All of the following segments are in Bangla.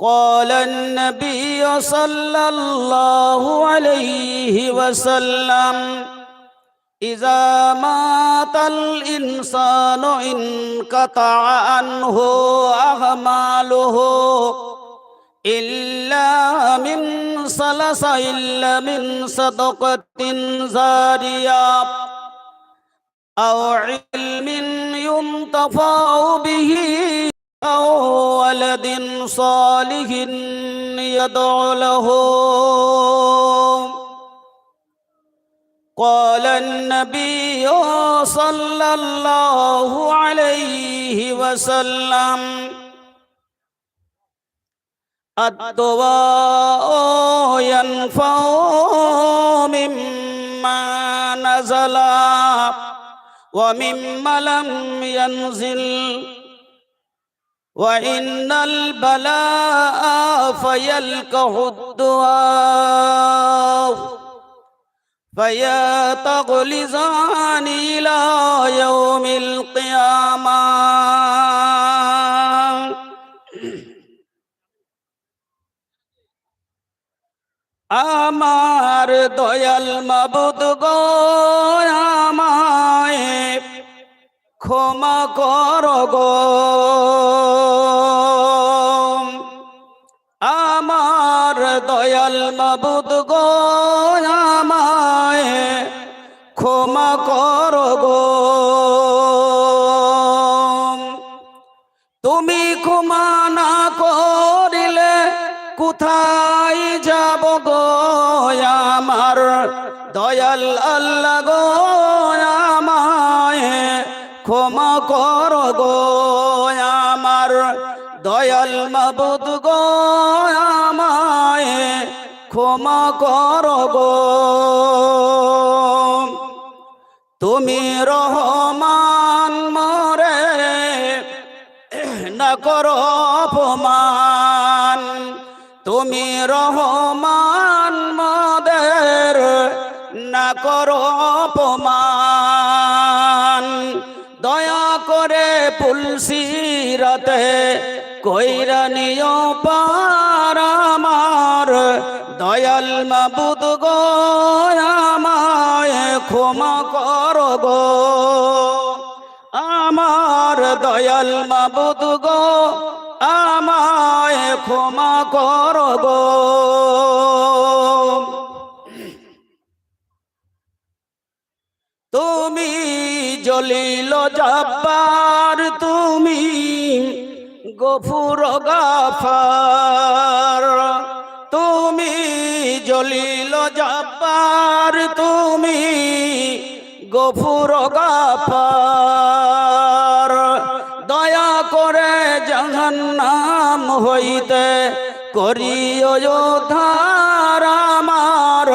قال النبي صلى الله عليه وسلم إذا مات الإنسان انقطع عنه أعماله إلا من صلص إلا من صدقة زارية أو علم ينتفع به أو ولد صالح يدعو له. قال النبي صلى الله عليه وسلم الدعاء ينفع مما نزل ومما لم ينزل. وإن البلاء فيلقه الدعاء فيا تغلزان إلى يوم القيامة আমার দয়াল মাবুদ গো আমায় ক্ষমা কর গো কোথায় যাব গো আমার? দয়াল আল্লাহ গো আমায় ক্ষমা কর গো আমার। দয়াল মাবুদ গো আমায় ক্ষমা কর গো। তুমি রহমান মরে না করো অপমান। তুমি রহমান মদের, না করো অপমান। দয়া করে পুলসিরাতে কইরা নিও পার আমার। দয়াল মাবুদ গো, আমায় ক্ষমা কর গো। আমার দয়াল মাবুদ গো ক্ষমা কর তুমি জলিল জব্বার তুমি গফুর গাফার। তুমি জলিল জব্বার তুমি গফুর গাফার। হইতে করিও ধার আমার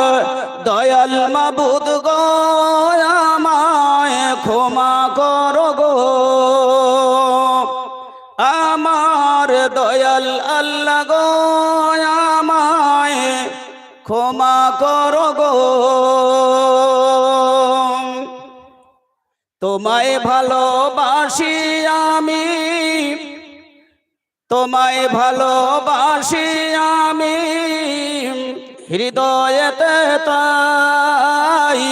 দয়াল মাবুদ গো, আমায় ক্ষমা কর গো। আমার দয়াল আল্লাহ গো, আমায় ক্ষমা কর গো। তোমায় ভালোবাসি আমি। তোমায় ভালোবাসি আমি, হৃদয়েতে তাই।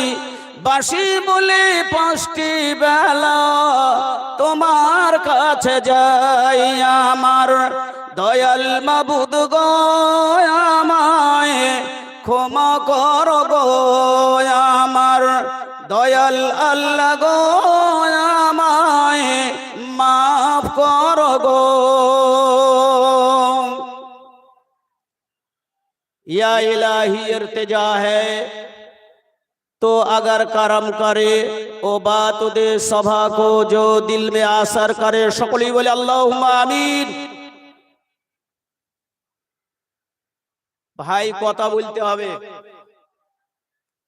বাসি বলে পাঁচটি বেলা তোমার কাছে যাই। আমার দয়াল মাবুদ গো, আমায় ক্ষমা কর গো। আমার দয়াল আল্লাহ গো, আমায় মাফ কর গো। या इलाही इर्तिजा है तो अगर कर्म करे ओ बात दे सभा को जो दिल में असर करे सकली बोले अल्लाह आमीन ভাই কথা বলতে হবে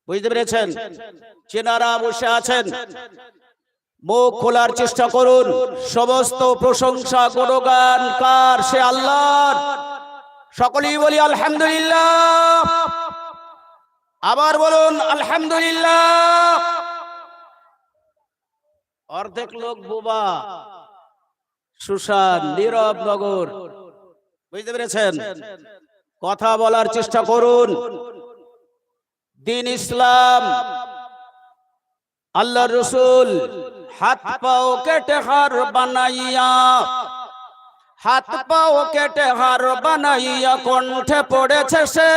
বুঝতে পেরেছেন চেনারা বসে আছেন মুখ খোলার চেষ্টা করুন সমস্ত প্রশংসা গুণগান কার সে আল্লাহর সকলেই বলি আলহামদুলিল্লাহ। আবার বলুন আলহামদুলিল্লাহ। অর্ধেক লোক বোবা সুশান নীরব নগর। বুঝতে পেরেছেন? কথা বলার চেষ্টা করুন। দিন ইসলাম আল্লাহ রসুল, হাত পাও কেটে হার বানাইয়া হাত পাও কেটে হার বানাইয়া কণ্ঠে পড়েছে সে।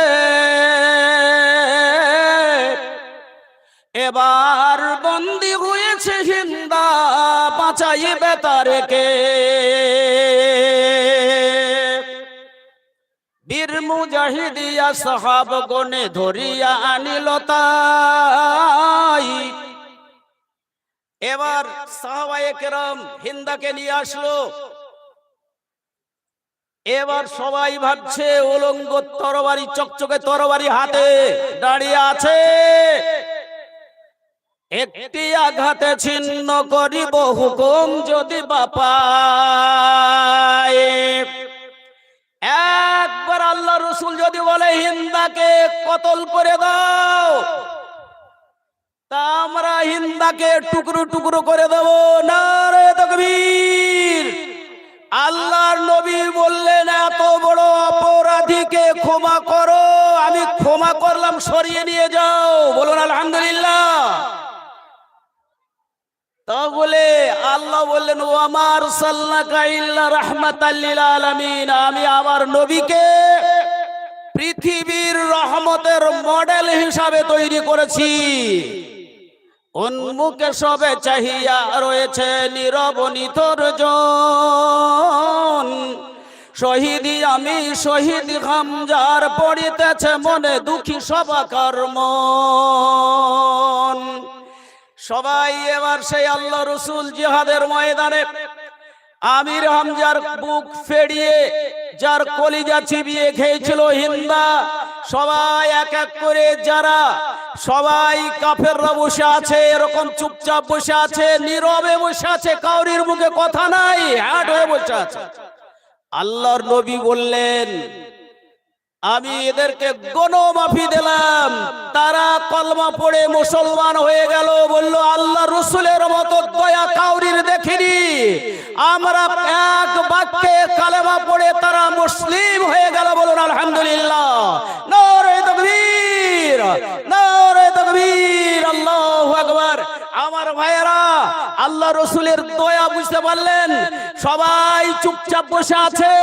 এবার বন্দি হয়েছে হিন্দা বাঁচাইবে তারেকে বীর মুজাহিদিয়া সাহাব গনে ধরিয়া আনিল তাই। এবার সাহাবায়ে কেরাম হিন্দাকে নিয়ে আসলো। এবার সবাই ভাবছে উলঙ্গ তরবারি, চকচকে তরবারি হাতে দাঁড়িয়ে আছে। একটি আঘাতে ছিন্ন করিব হুকুম যদি বাপায়। একবার আল্লাহ রসুল যদি বলে, হিন্দাকে কতল করে দাও, তা আমরা হিন্দাকে টুকরো টুকরো করে দেব না। আল্লাহর নবী বললেন, এত বড় অপরাধীকে ক্ষমা করো, আমি ক্ষমা করলাম, সরিয়ে নিয়ে যাও। বলুন, আলহামদুলিল্লাহ। তা বলে আল্লাহ বললেন ও আমার আলামিন। আমি আমার নবীকে পৃথিবীর রহমতের মডেল হিসাবে তৈরি করেছি। উন্মুখে সবে চাহিয়া রয়েছে নীরব নিথর শহীদি আমি, শহীদ হামজার পড়িতেছে মনে দুঃখী সবাকার সবাই এবার সেই আল্লাহ রসুল জিহাদের ময়দানে আমির হামজার বুক ফেড়িয়ে, যার কলিজা চিবিয়ে খেয়েছিল হিন্দা, সবাই এক এক করে যারা, সবাই কাফেররা বসে আছে, এরকম চুপচাপ বসে আছে, নীরবে বসে আছে, কাউরির মুখে কথা নাই, হ্যাট হয়ে বসে আছে। আল্লাহর নবী বললেন আমি এদেরকে গণমাফি দিলাম। তারা কলমা পড়ে মুসলমান হয়ে গেল, বলল, আল্লাহ রসুলের মতো দয়া কাউরির দেখিনি। আমরা এক বাক্যে কালেমা পড়ে তারা মুসলিম হয়ে গেল বলুন, আলহামদুলিল্লাহ। আমার ভাইয়েরা, আল্লাহ রসুলের দয়া বুঝতে পারলেন? সবাই চুপচাপ বসে আছে।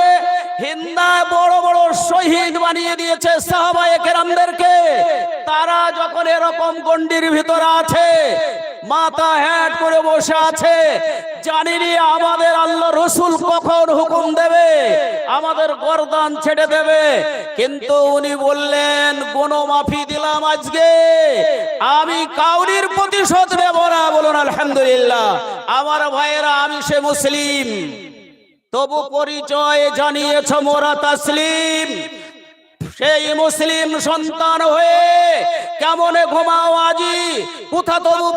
হিন্দায় বড় বড় শহীদ বানিয়ে দিয়েছে সাহাবায়ে তারা যখন এরকম গন্ডির ভিতরে আছে, মাথা হ্যাট করে বসে আছে জানিনি আমাদের আল্লাহ রসুল কখন হুকুম দেবে? আমাদের গরদান ছেড়ে দেবে। কিন্তু উনি বললেন মাফি দিলাম আজকে। আমি কাউরির প্রতিশোধ নেব না। বলুন, আলহামদুলিল্লাহ। আমার ভাইয়েরা, আমি সে মুসলিম। তবু পরিচয় জানিয়েছ মোরা তাসলিম। সেই মুসলিম সন্তান হয়ে কেমন ঘুমাও আজি? কোথা তবু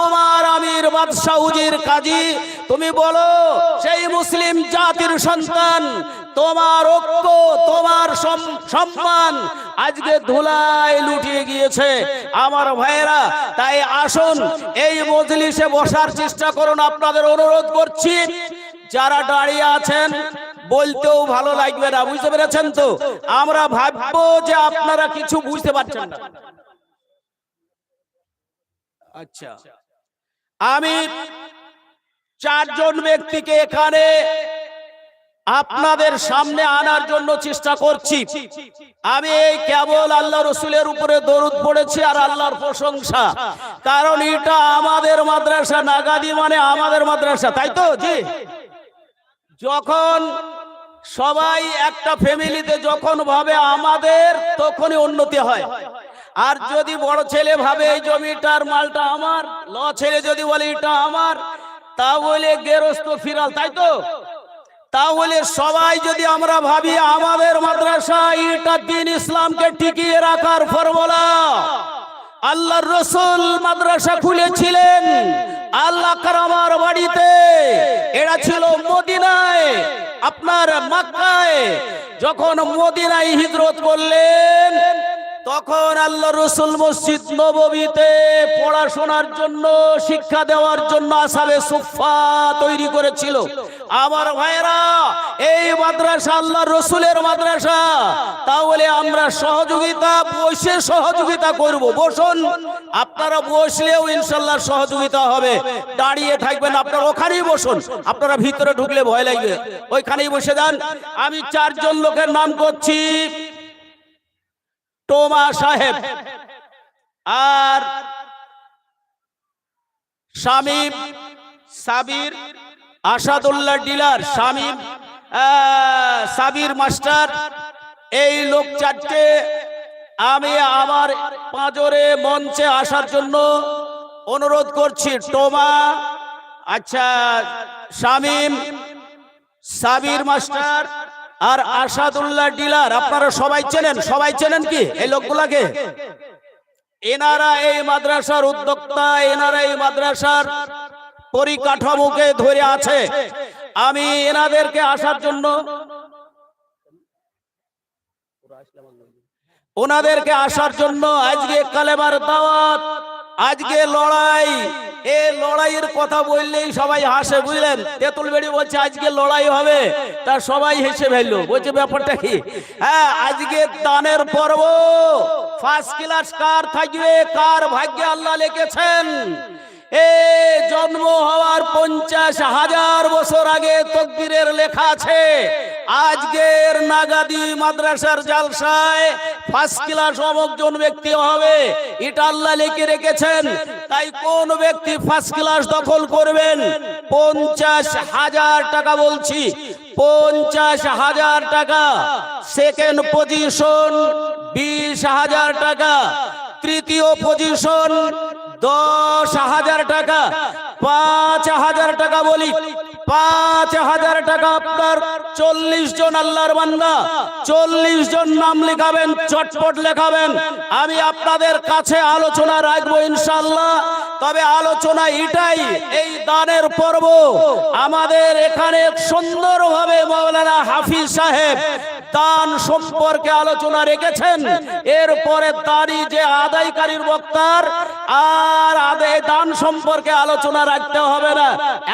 উমার আমির বাদশাহুজির কাজী? তুমি বলো, সেই মুসলিম জাতির সন্তান, তোমার ঐক্য, তোমার সম- সম্মান আজকে ধুলায় লুটিয়ে গিয়েছে। আমার ভাইয়েরা, তাই আসুন, এই মজলিসে বসার চেষ্টা করুন। আপনাদের অনুরোধ করছি, যারা দাঁড়িয়ে আছেন বলতেও ভালো লাগবে না, বুঝতে পেরেছেন তো? আমরা ভাববো যে আপনারা কিছু বুঝতে পারছেন না। আচ্ছা। আমি চারজন ব্যক্তিকে এখানে আপনাদের সামনে আনার জন্য চেষ্টা করছি। আমি এই কেবল আল্লাহ রসুলের উপরে দরুদ পড়েছি আর আল্লাহর প্রশংসা। কারণ এটা আমাদের মাদ্রাসা, নাগাদি মানে আমাদের মাদ্রাসা, তাই তো? জি। যখন সবাই একটা ফ্যামিলিতে যখন ভাবে আমাদের, তখনই উন্নতি হয়। আর যদি বড় ছেলে ভাবে এই জমিটার মালটা আমার, ল ছেলে যদি বলে এটা আমার তা বলে গেরস্ত ফিরাল, তাই তো? তাহলে সবাই যদি আমরা ভাবি আমাদের মাদ্রাসা এটা দিন ইসলামকে টিকিয়ে রাখার ফর্মুলা, আল্লাহর রসুল মাদ্রাসা খুলেছিলেন আল্লাহ কারামার বাড়িতে। এরা ছিল মদিনায় আপনার মাক্কায়। যখন মদিনায় হিজরত করলেন তখন আল্লাহ রসুল মসজিদ নববীতে পড়াশোনার জন্য, শিক্ষা দেওয়ার জন্য আসাবে সুফা তৈরি করেছিল। আমার ভাইরা এই মাদ্রাসা আল্লাহ রসুলের মাদ্রাসা। তাহলে আমরা সহযোগিতা, বসে সহযোগিতা করব। বসুন, আপনারা বসলেও ইনশাল্লাহ সহযোগিতা হবে। দাঁড়িয়ে থাকবেন, আপনারা ওখানেই বসুন। আপনারা ভিতরে ঢুকলে ভয় লাগবে। ওইখানেই বসে যান। আমি চারজন লোকের নাম করছি। টোমা সাহেব। আর শামীম সাবির আসাদুল্লাহ ডিলার শামীম সাবির মাস্টার, এই লোক চারটে আমি আমার পাঁজরে মঞ্চে আসার জন্য অনুরোধ করছি। টোমা আচ্ছা শামীম সাবির মাস্টার আর আসাদুল্লাহ ডিলার, আপনারা সবাই চেনেন সবাই চেনেন কি? এই লোকগুলাকে? এনারা এই মাদ্রাসার উদ্যোক্তা, এনারা এই মাদ্রাসার পরিকাঠামোকে ধরে আছে। আমি এনাদেরকে আসার জন্য ওনাদেরকে আসার জন্য আজকে কালেমার দাওয়াত আজকে লড়াই। এ লড়াইয়ের কথা বললেই সবাই হাসে বুঝলেন? তেঁতুল বেড়ি বলছে আজকে লড়াই হবে। তা সবাই হেসে ফেলল। বলছে ব্যাপারটা কি? হ্যাঁ আজকে দানের পর্ব। ফার্স্ট ক্লাস কার থাকবে? কার ভাগ্যে আল্লাহ লিখেছেন? এ জন্ম হওয়ার পঞ্চাশ হাজার বছর আগে তকবীরের লেখা আছে। আজকের নাগাদি মাদ্রাসার জালসায় ফার্স্ট ক্লাস অমুকজন ব্যক্তি হবে। এটা আল্লাহ লিখে রেখেছেন। তাই কোন ব্যক্তি ফার্স্ট ক্লাস দখল করবেন? পঞ্চাশ হাজার টাকা বলছি। পঞ্চাশ হাজার টাকা। সেকেন্ড পজিশন বিশ হাজার টাকা। তৃতীয় পজিশন দশ হাজার টাকা, পাঁচ হাজার টাকা বলি। পাঁচ হাজার টাকা আপনার চল্লিশ জন আল্লাহর বান্দা, চল্লিশ জন নাম লেখাবেন, চটপট লেখাবেন। আমি আপনাদের কাছে আলোচনা রাখব ইনশাল্লাহ তবে আলোচনা এটাই, এই দানের পর্ব। আমাদের এখানে সুন্দরভাবে মৌলানা হাফিজ সাহেব দান সম্পর্কে আলোচনা রেখেছেন। এরপরে দাঁড়ি যে আদায়কারীর বক্তার, আর আদায় দান সম্পর্কে আলোচনা রাখতে হবে না।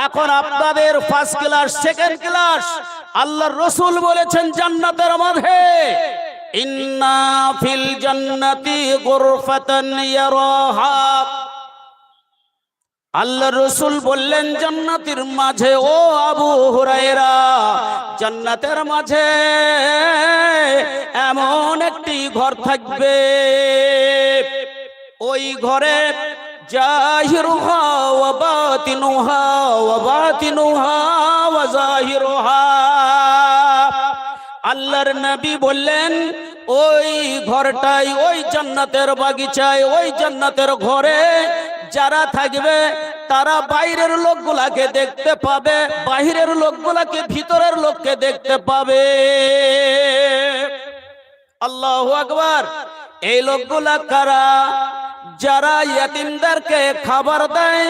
এখন আপনাদের ফার্স্ট ক্লাস সেকেন্ড ক্লাস আল্লাহর রসুল বলেছেন জান্নাতের মধ্যে ইন্না ফিল জান্নাতি গুরফাতান ইয়ারাহা। আল্লাহ রসুল বললেন, জান্নাতের মাঝে ও আবু হুরাইরা জান্নাতের মাঝে এমন একটি ঘর থাকবে। ওই ঘরে আল্লাহর নবী বললেন, ওই ঘরটাই, ওই জান্নাতের বাগিচায়, ওই জান্নাতের ঘরে যারা থাকবে, তারা বাইরের লোকগুলাকে দেখতে পাবে, বাহিরের লোকগুলাকে ভিতরের লোককে দেখতে পাবে। আল্লাহ আকবার। এই লোকগুলা কারা? যারা ইয়াতিমদেরকে খাবার দেয়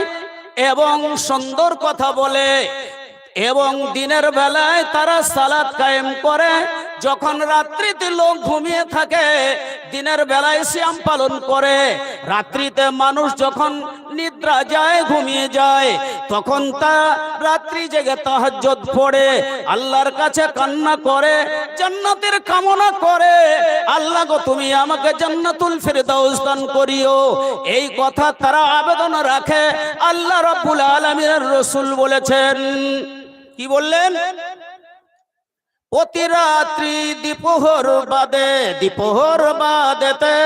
এবং সুন্দর কথা বলে, এবং দিনের বেলায় তারা সালাদ কায়েম করে যখন রাত্রিতে লোক ঘুমিয়ে থাকে, দিনের বেলায় শ্যাম পালন করে। রাত্রিতে মানুষ যখন নিদ্রা যায়, ঘুমিয়ে যায়, তখন তা রাত্রি জেগে তাহাজ্জুদ পড়ে, আল্লাহর কাছে কান্না করে, জান্নাতের কামনা করে। আল্লাহ গো, তুমি আমাকে জান্নাতুল ফেরদাউস দান করিও। এই কথা তারা আবেদন রাখে। আল্লাহ রাব্বুল আলামিনের রাসূল বলেছেন। কি বললেন? প্রতি রাত্রি দ্বিপোহর বাদে, দ্বিপোহর বাদেতে।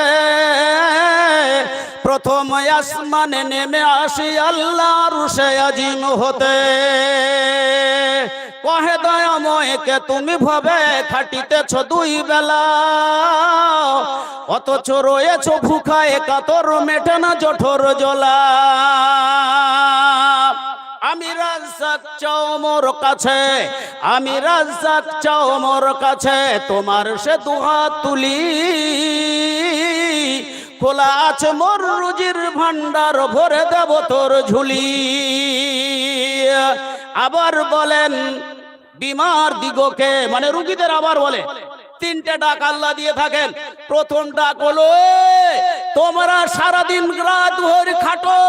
প্রথম আসমানে নেমে আসি আল্লাহ রুশে আজিম হতে। কহে দয়াময়কে তুমি ভাবে খাটিতেছ দুই বেলা? অথচ রয়েছ ভুখায় কাতর মেটে না জঠর জলা আমি রাজ্জাক চাও মোর কাছে, আমি রাজ্জাক চাও মোর কাছে, তোমার সে দুহাত তুলি। খোলা আছে মোর রুজির ভান্ডার ভরে দেব তোর ঝুলি। আবার বলেন, বিমার দিগকে মানে রুগীদের আবার বলে, তিনটে ডাক আল্লাহ দিয়ে থাকেন। প্রথম ডাক হলো তোমরা সারাদিন রাত ভোর খাটো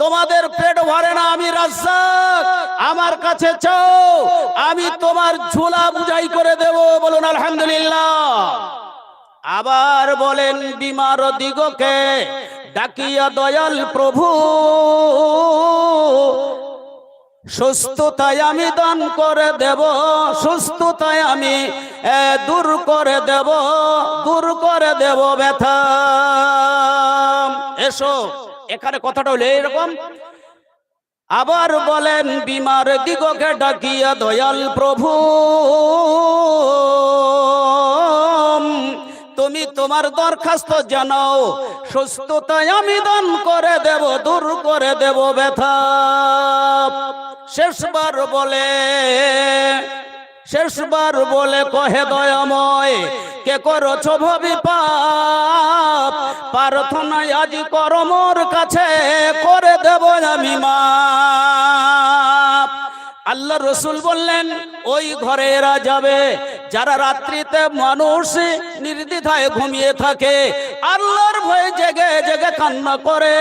তোমাদের পেট ভরে না, আমি রাজ্জাক। আমার কাছে চাও, আমি তোমার ঝোলা বুঝাই করে দেব, বলুন আলহামদুলিল্লাহ। আবার বলেন, বিমার দিগকে ডাকিয়া দয়াল প্রভু, সুস্থতায় আমি দান করে দেব, সুস্থতায় আমি দূর করে দেব, দূর করে দেব ব্যথা। এসো। এখানে কথাটা হলো এরকম। আবার বলেন, বিমার দিগকে ডাকিয়া দয়াল প্রভু, তুমি তোমার দরখাস্ত জানাও, সুস্থতায় আমি দান করে দেব, দূর করে দেব ব্যথা। শেষবার বলে শেষবার বলে কহে দয়াময় কে করছ ভবি পাপ? প্রার্থনায় আজি করমর কাছে করে দেব আমি মা আল্লাহ রসুল বললেন, ওই ঘরে এরা যাবে, যারা রাত্রিতে মানুষ নির্দ্বিধায় ঘুমিয়ে থাকে, আল্লাহর ভয়ে জেগে জেগে কান্না করে,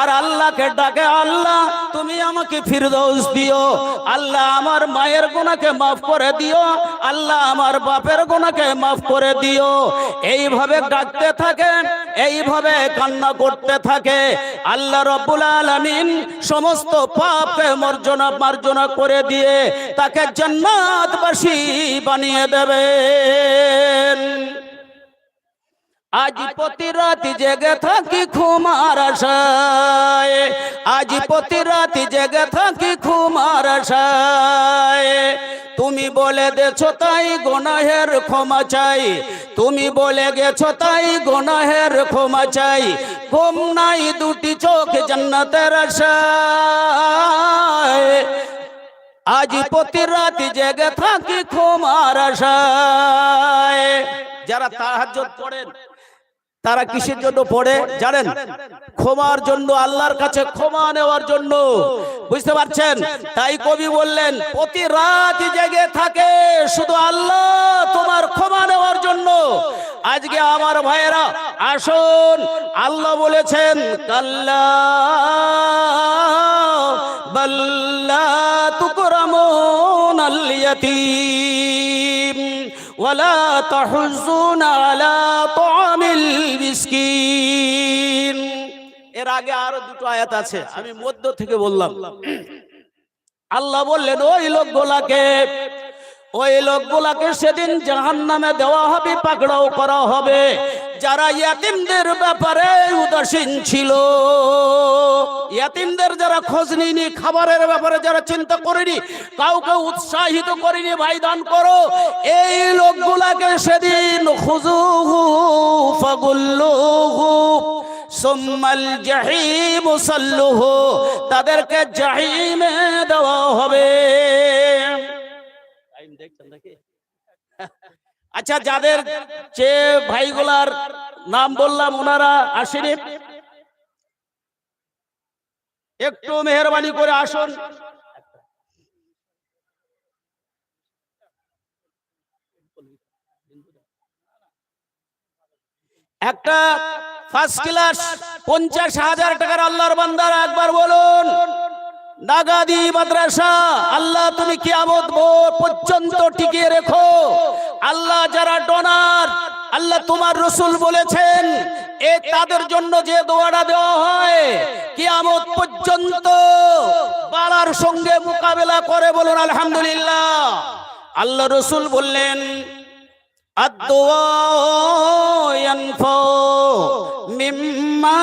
আর আল্লাহকে ডাকে, আল্লাহ, তুমি আমাকে ফিরদৌস দিও, আল্লাহ আমার মায়ের গুণাকে মাফ করে দিও, আল্লাহ আমার বাপের গুণাকে মাফ করে দিও। এইভাবে ডাকতে থাকে, এইভাবে কান্না করতে থাকে। আল্লাহ রব্বুল আলামিন সমস্ত পাপকে মর্জনা মার্জনা করে দিয়ে তাকে জান্নাতবাসী বানিয়ে দেবেন। আজ প্রতি রাতি জেগে থাকি খুমার আশায়। আজ প্রতি রাতি জেগে থাকি খুমার আশায়। তুমি বলে দেছো তাই গোনাহের ক্ষমা চাই। তুমি বলে গেছো তাই গোনাহের ক্ষমা চাই। ঘুম নাই দুটি চোখ জান্নাতের আশায়। আজ প্রতি রাতি জেগে থাকি ক্ষমার আশায়। যারা তাহাজ্জুদ পড়েন তারা কিসের জন্য পড়ে জানেন? ক্ষমার জন্য আল্লাহর কাছে ক্ষমা নেওয়ার জন্য। বুঝতে পারছেন? তাই কবি বললেন প্রতি রাত জেগে থাকে শুধু আল্লাহ তোমার ক্ষমা নেওয়ার জন্য। আজকে আমার ভাইয়েরা আসুন। আল্লাহ বলেছেন কাল্লা। বাল্লা তুকরামুন আল ইয়াতীম। ওয়ালা তাহুজ্জুন আলা মিসকিন। এর আগে আরও দুটো আয়াত আছে, আমি মধ্য থেকে বললাম। আল্লাহ বললেন, ওই লোকগুলাকে ওই লোকগুলাকে সেদিন জাহান নামে দেওয়া হবে, পাকড়াও করা হবে। যারা ইয়াতিমদের ব্যাপারে উদাসীন ছিল, ইয়াতিমদের যারা খোঁজ নিনি খাবারের ব্যাপারে যারা চিন্তা করেনি, কাউকে উৎসাহিত করেনি ভাই দান করো, এই লোকগুলাকে সেদিন খুজুহু ফাগুল্লুহু জাহিম তাদেরকে জাহিমে দেওয়া হবে। আচ্ছা যাদের যে ভাইগুলার নাম বললাম, ওনারা আসেনি। একটু মেহরবানি করে আসুন। একটা ফার্স্ট ক্লাস পঞ্চাশ হাজার টাকার আল্লাহর বান্দার একবার বলুন, নাগাদি মাদ্রাসা, আল্লাহ তুমি কিয়ামত ভোর পর্যন্ত টিকিয়ে রেখো। আল্লাহ যারা ডোনার, আল্লাহ তোমার রসুল বলেছেন, এ তাদের জন্য যে দোয়াটা দেওয়া হয় কি কিয়ামত পর্যন্ত বাড়ার সঙ্গে মোকাবেলা করে বলুন, আলহামদুলিল্লাহ। আল্লাহ রসুল বললেন আদোয়া মিম্মা